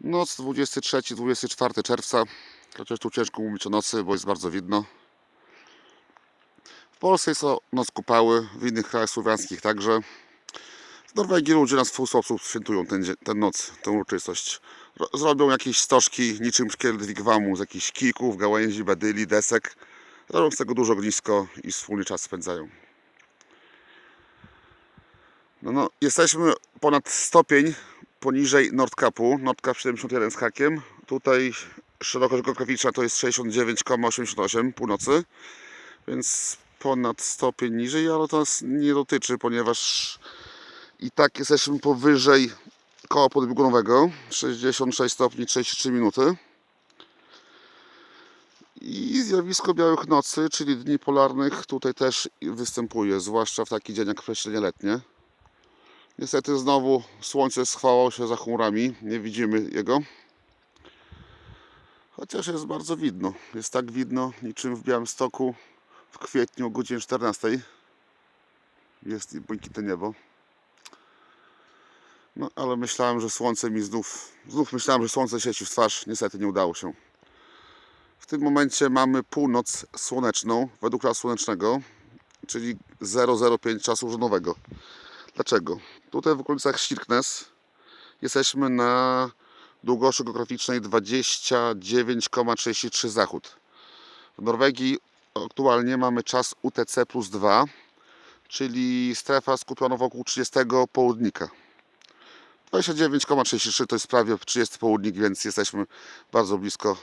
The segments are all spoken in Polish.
Noc 23-24 czerwca. Chociaż tu ciężko mówić o nocy, bo jest bardzo widno. W Polsce jest to noc kupały, w innych krajach słowiańskich także. W Norwegii ludzie na swój sposób świętują ten, ten noc, tę uroczystość. Ro- Zrobią jakieś stożki niczym szkielet wigwamu z jakichś kijków, gałęzi, badyli, desek. Robią z tego duże ognisko i wspólny czas spędzają. No, no, jesteśmy ponad stopień poniżej Nordkapu, Nordkap 71 z hakiem. Tutaj szerokość geograficzna to jest 69,88 północy, więc ponad stopień niżej, ale to nas nie dotyczy, ponieważ i tak jesteśmy powyżej koła podbiegunowego 66 stopni 33 minuty. I zjawisko białych nocy, czyli dni polarnych, tutaj też występuje, zwłaszcza w taki dzień jak przesilenie letnie. Niestety znowu słońce schowało się za chmurami, nie widzimy jego. Chociaż jest bardzo widno. Jest tak widno niczym w Białymstoku w kwietniu o godzinie 14. Jest błękitne niebo. No ale myślałem, że słońce mi znów, znów myślałem, że słońce świeci w twarz. Niestety nie udało się. W tym momencie mamy północ słoneczną według czasu słonecznego, czyli 005 czasu żonowego. Dlaczego? Tutaj w okolicach Stirknes jesteśmy na długości geograficznej 29,33 zachód. W Norwegii aktualnie mamy czas UTC plus 2, czyli strefa skupiona wokół 30 południka. 29,33 to jest prawie 30 południk, więc jesteśmy bardzo blisko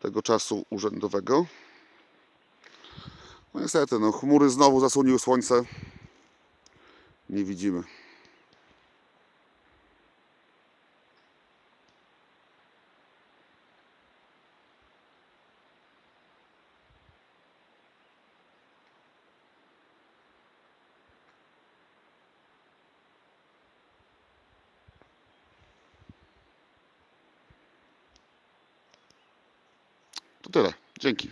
tego czasu urzędowego. No niestety, no, chmury znowu zasłoniły słońce. Nie widzimy. To tyle. Dzięki.